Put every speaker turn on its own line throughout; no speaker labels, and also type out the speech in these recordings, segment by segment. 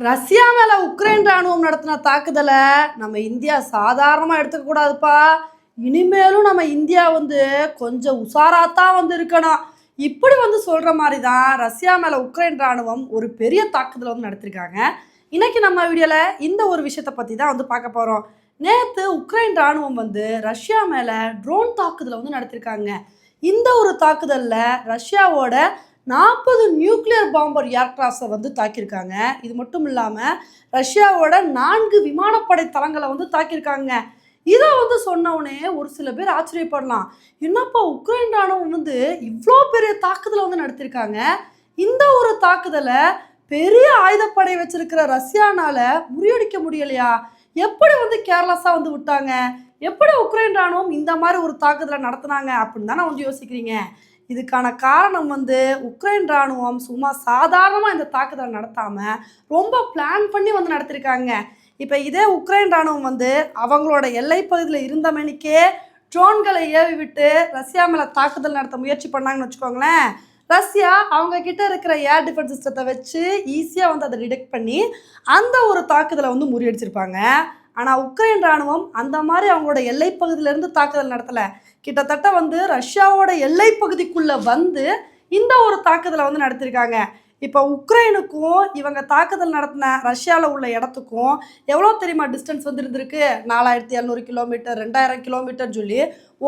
Russia மேலே Ukraine ராணுவம் நடத்தின தாக்குதலை நம்ம இந்தியா சாதாரணமாக எடுத்துக்கக்கூடாதுப்பா இனிமேலும் நம்ம இந்தியா வந்து கொஞ்சம் உஷாராத்தான் வந்து இருக்கணும் இப்படி வந்து சொல்கிற மாதிரி தான் ரஷ்யா மேலே உக்ரைன் ராணுவம் ஒரு பெரிய தாக்குதலை வந்து நடத்திருக்காங்க. இன்றைக்கி நம்ம வீடியோவில் இந்த ஒரு விஷயத்தை பற்றி தான் வந்து பார்க்க போகிறோம் நேற்று உக்ரைன் ராணுவம் வந்து ரஷ்யா மேலே ட்ரோன் தாக்குதலை வந்து நடத்திருக்காங்க. இந்த ஒரு தாக்குதலில் ரஷ்யாவோட நாற்பது நியூக்ளியர் பாம்பர் ஏர்கிராஃப்ட்ஸை வந்து தாக்கியிருக்காங்க. இது மட்டும் இல்லாமல் ரஷ்யாவோட நான்கு விமானப்படை தளங்களை வந்து தாக்கியிருக்காங்க. இதை வந்து சொன்னவுடனே ஒரு சில பேர் ஆச்சரியப்படலாம். என்னப்பா உக்ரைன் ராணுவம் வந்து இவ்வளோ பெரிய தாக்குதலை வந்து நடத்தியிருக்காங்க. இந்த ஒரு தாக்குதலை பெரிய ஆயுதப்படை வச்சிருக்கிற ரஷ்யானால முறியடிக்க முடியலையா? எப்படி வந்து கேர்லெஸ்ஸாக வந்து விட்டாங்க? எப்படி உக்ரைன் ராணுவம் இந்த மாதிரி ஒரு தாக்குதலை நடத்துனாங்க அப்படின்னு தானே வந்து யோசிக்கிறீங்க? இதுக்கான காரணம் வந்து உக்ரைன் ராணுவம் சும்மா சாதாரணமாக இந்த தாக்குதலை நடத்தாமல் ரொம்ப பிளான் பண்ணி வந்து நடத்திருக்காங்க. இப்போ இதே உக்ரைன் ராணுவம் வந்து அவங்களோட எல்லை பகுதியில் இருந்தமணிக்கே ட்ரோன்களை ஏவி விட்டு ரஷ்யா மேலே தாக்குதல் நடத்த முயற்சி பண்ணாங்கன்னு வச்சுக்கோங்களேன். ரஷ்யா அவங்க கிட்ட இருக்கிற ஏர் டிஃபென்ஸ் சிஸ்டத்தை வச்சு ஈஸியாக வந்து அதை டிடெக்ட் பண்ணி அந்த ஒரு தாக்குதலை வந்து முறியடிச்சிருப்பாங்க. ஆனால் உக்ரைன் ராணுவம் அந்த மாதிரி அவங்களோட எல்லை பகுதியிலேருந்து தாக்குதல் நடத்தலை. கிட்டத்தட்ட வந்து ரஷ்யாவோட எல்லை பகுதிக்குள்ளே வந்து இந்த ஒரு தாக்குதலை வந்து நடத்தியிருக்காங்க. இப்போ உக்ரைனுக்கும் இவங்க தாக்குதல் நடத்தின ரஷ்யாவில் உள்ள இடத்துக்கும் எவ்வளோ தெரியுமா டிஸ்டன்ஸ் வந்து இருந்திருக்கு? நாலாயிரத்தி எழுநூறு கிலோமீட்டர் ரெண்டாயிரம் கிலோமீட்டர் சொல்லி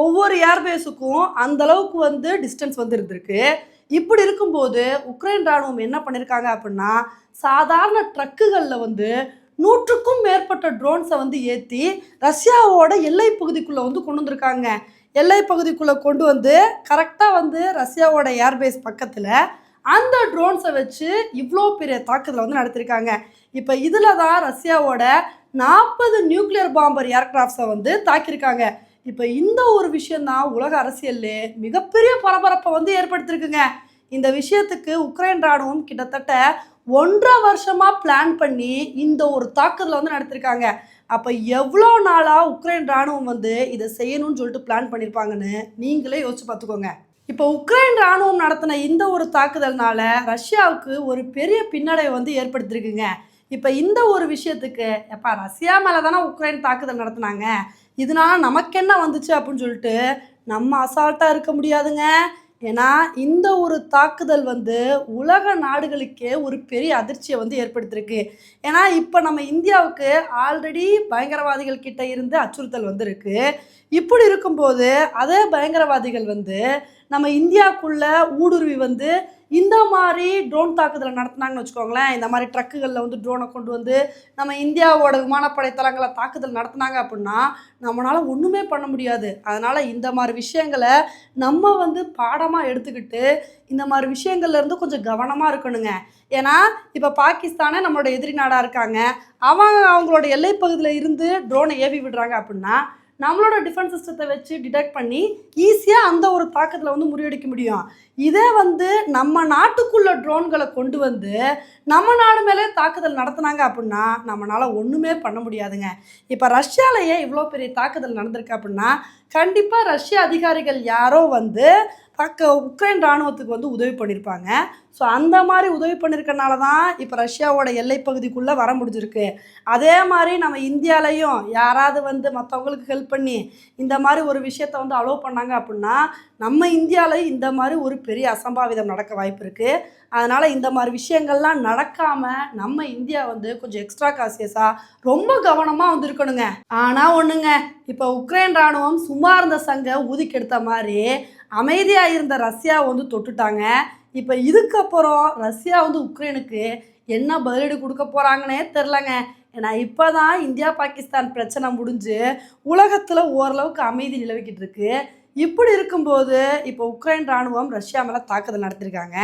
ஒவ்வொரு ஏர்பேஸுக்கும் அந்த அளவுக்கு வந்து டிஸ்டன்ஸ் வந்து இருந்திருக்கு. இப்படி இருக்கும்போது உக்ரைன் ராணுவம் என்ன பண்ணியிருக்காங்க அப்படின்னா சாதாரண ட்ரக்குகளில் வந்து நூற்றுக்கும் மேற்பட்ட ட்ரோன்ஸை வந்து ஏற்றி ரஷ்யாவோட எல்லை பகுதிக்குள்ளே வந்து கொண்டு வந்திருக்காங்க. எல்லை பகுதிக்குள்ளே கொண்டு வந்து கரெக்டாக வந்து ரஷ்யாவோட ஏர்பேஸ் பக்கத்தில் அந்த ட்ரோன்ஸை வச்சு இவ்வளோ பெரிய தாக்குதலை வந்து நடத்திருக்காங்க. இப்போ இதில் தான் ரஷ்யாவோட நாற்பது நியூக்ளியர் பாம்பர் ஏர்கிராஃப்ட்ஸை வந்து தாக்கியிருக்காங்க. இப்போ இந்த ஒரு விஷயந்தான் உலக அரசியலில் மிகப்பெரிய பரபரப்பை வந்து ஏற்படுத்தியிருக்குங்க இந்த விஷயத்துக்கு உக்ரைன் ராணுவம் கிட்டத்தட்ட ஒன்றரை வருஷமாக பிளான் பண்ணி இந்த ஒரு தாக்குதலை வந்து நடத்திருக்காங்க. அப்போ எவ்வளோ நாளாக உக்ரைன் ராணுவம் வந்து இதை செய்யணும்னு சொல்லிட்டு பிளான் பண்ணியிருப்பாங்கன்னு நீங்களே யோசிச்சு பார்த்துக்கோங்க. இப்போ உக்ரைன் ராணுவம் நடத்தின இந்த ஒரு தாக்குதல்னால ரஷ்யாவுக்கு ஒரு பெரிய பின்னடைவை வந்து ஏற்படுத்தியிருக்குங்க இப்போ இந்த ஒரு விஷயத்துக்கு எப்பா ரஷ்யா மேலே தானே உக்ரைன் தாக்குதல் நடத்துனாங்க? இதனால நமக்கு என்ன வந்துச்சு அப்படின்னு சொல்லிட்டு நம்ம அசால்ட்டாக இருக்க முடியாதுங்க. ஏன்னா இந்த ஒரு தாக்குதல் வந்து உலக நாடுகளுக்கே ஒரு பெரிய அதிர்ச்சியை வந்து ஏற்படுத்தியிருக்கு ஏன்னா இப்போ நம்ம இந்தியாவுக்கு ஆல்ரெடி பயங்கரவாதிகள் கிட்ட இருந்து அச்சுறுத்தல் வந்திருக்கு. இப்படி இருக்கும்போது அதே பயங்கரவாதிகள் வந்து நம்ம இந்தியாவுக்குள்ள ஊடுருவி வந்து இந்த மாதிரி ட்ரோன் தாக்குதலை நடத்துனாங்கன்னு வச்சுக்கோங்களேன் இந்த மாதிரி ட்ரக்குகளில் வந்து ட்ரோனை கொண்டு வந்து நம்ம இந்தியாவோட விமானப்படை தளங்களை தாக்குதல் நடத்துனாங்க அப்படின்னா நம்மளால் ஒன்றுமே பண்ண முடியாது. அதனால் இந்த மாதிரி விஷயங்களை நம்ம வந்து பாடமாக எடுத்துக்கிட்டு இந்த மாதிரி விஷயங்கள்லேருந்து கொஞ்சம் கவனமாக இருக்கணுங்க. ஏன்னா இப்போ பாகிஸ்தானே நம்மளோட எதிரி நாடாக இருக்காங்க. அவங்க அவங்களோட எல்லை பகுதியில் இருந்து ட்ரோனை ஏவி விடுறாங்க அப்படின்னா நம்மளோட டிஃபென்ஸ் சிஸ்டத்தை வச்சு டிடெக்ட் பண்ணி ஈஸியாக அந்த ஒரு தாக்கத்தில் வந்து முறியடிக்க முடியும். இதே வந்து நம்ம நாட்டுக்குள்ள ட்ரோன்களை கொண்டு வந்து நம்ம நாடு மேலே தாக்குதல் நடத்துனாங்க அப்படின்னா நம்மளால் ஒன்றுமே பண்ண முடியாதுங்க. இப்போ ரஷ்யாலேயே இவ்வளோ பெரிய தாக்குதல் நடந்திருக்கு அப்படின்னா கண்டிப்பாக ரஷ்ய அதிகாரிகள் யாரோ வந்து தக்க உக்ரைன் இராணுவத்துக்கு வந்து உதவி பண்ணியிருப்பாங்க ஸோ அந்த மாதிரி உதவி பண்ணியிருக்கனால தான் இப்போ ரஷ்யாவோட எல்லை பகுதிக்குள்ளே வர முடிஞ்சிருக்கு. அதே மாதிரி நம்ம இந்தியாலையும் யாராவது வந்து மற்றவங்களுக்கு ஹெல்ப் பண்ணி இந்த மாதிரி ஒரு விஷயத்த வந்து அலோவ் பண்ணாங்க அப்படின்னா நம்ம இந்தியாவில் இந்த மாதிரி ஒரு பெரிய அசம்பாவிதம் நடக்க வாய்ப்பு இருக்குது அதனால் இந்த மாதிரி விஷயங்கள்லாம் நடக்காமல் நம்ம இந்தியா வந்து கொஞ்சம் எக்ஸ்ட்ரா காசியஸாக ரொம்ப கவனமாக வந்து இருக்கணுங்க. ஆனால் ஒன்றுங்க இப்போ உக்ரைன் இராணுவம் சும்மா இருந்த சங்க ஊதிக்கெடுத்த மாதிரி அமைதியாக இருந்த ரஷ்யா வந்து தொட்டுட்டாங்க. இப்போ இதுக்கப்புறம் ரஷ்யா வந்து உக்ரைனுக்கு என்ன பதிலடி கொடுக்க போகிறாங்கன்னே தெரிலங்க ஏன்னா இப்போ தான் இந்தியா பாகிஸ்தான் பிரச்சனை முடிஞ்சு உலகத்தில் ஓரளவுக்கு அமைதி நிலவிக்கிட்டு இருக்குது இப்படி இருக்கும்போது இப்போ உக்ரைன் ராணுவம் ரஷ்யா மேலே தாக்குதல் நடத்திருக்காங்க.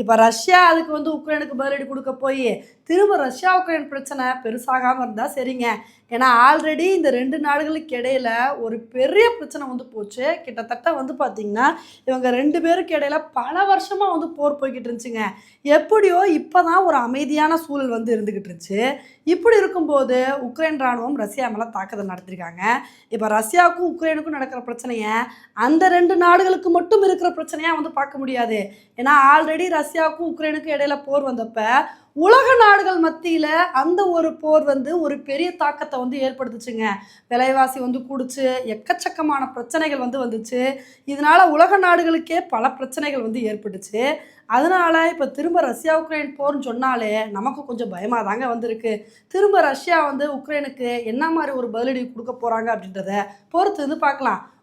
இப்போ ரஷ்யா அதுக்கு வந்து உக்ரைனுக்கு பதிலடி கொடுக்க போய் திரும்ப ரஷ்யா உக்ரைன் பிரச்சனை பெருசாகாமல் இருந்தால் சரிங்க. ஏன்னா ஆல்ரெடி இந்த ரெண்டு நாடுகளுக்கு இடையில ஒரு பெரிய பிரச்சனை வந்து போச்சு. கிட்டத்தட்ட வந்து பார்த்திங்கன்னா இவங்க ரெண்டு பேருக்கு இடையில பல வருஷமாக வந்து போர் போய்கிட்டு இருந்துச்சுங்க. எப்படியோ இப்போ தான் ஒரு அமைதியான சூழல் வந்து இருந்துக்கிட்டு இருந்துச்சு. இப்படி இருக்கும்போது உக்ரைன் ராணுவம் ரஷ்யா மேலே தாக்குதல் நடத்திருக்காங்க. இப்போ ரஷ்யாவுக்கும் உக்ரைனுக்கும் நடக்கிற பிரச்சனையை அந்த ரெண்டு நாடுகளுக்கு மட்டும் இருக்கிற பிரச்சனையாக வந்து பார்க்க முடியாது. ஏன்னா ஆல்ரெடி ரஷ்யாவுக்கும் உக்ரைனுக்கும் இடையில போர் வந்தப்ப உலக நாடுகள் மத்தியில் அந்த ஒரு போர் வந்து ஒரு பெரிய தாக்கத்தை வந்து ஏற்படுத்துச்சுங்க. விலைவாசி வந்து கூடுச்சு எக்கச்சக்கமான பிரச்சனைகள் வந்து வந்துச்சு. இதனால உலக நாடுகளுக்கே பல பிரச்சனைகள் வந்து ஏற்பட்டுச்சு. அதனால இப்போ திரும்ப ரஷ்யா உக்ரைன் போர்னு சொன்னாலே நமக்கு கொஞ்சம் பயமாக தாங்க வந்திருக்கு. திரும்ப ரஷ்யா வந்து உக்ரைனுக்கு என்ன மாதிரி ஒரு பதிலடி கொடுக்க போகிறாங்க அப்படின்றத பொறுத்து வந்து பார்க்கலாம்.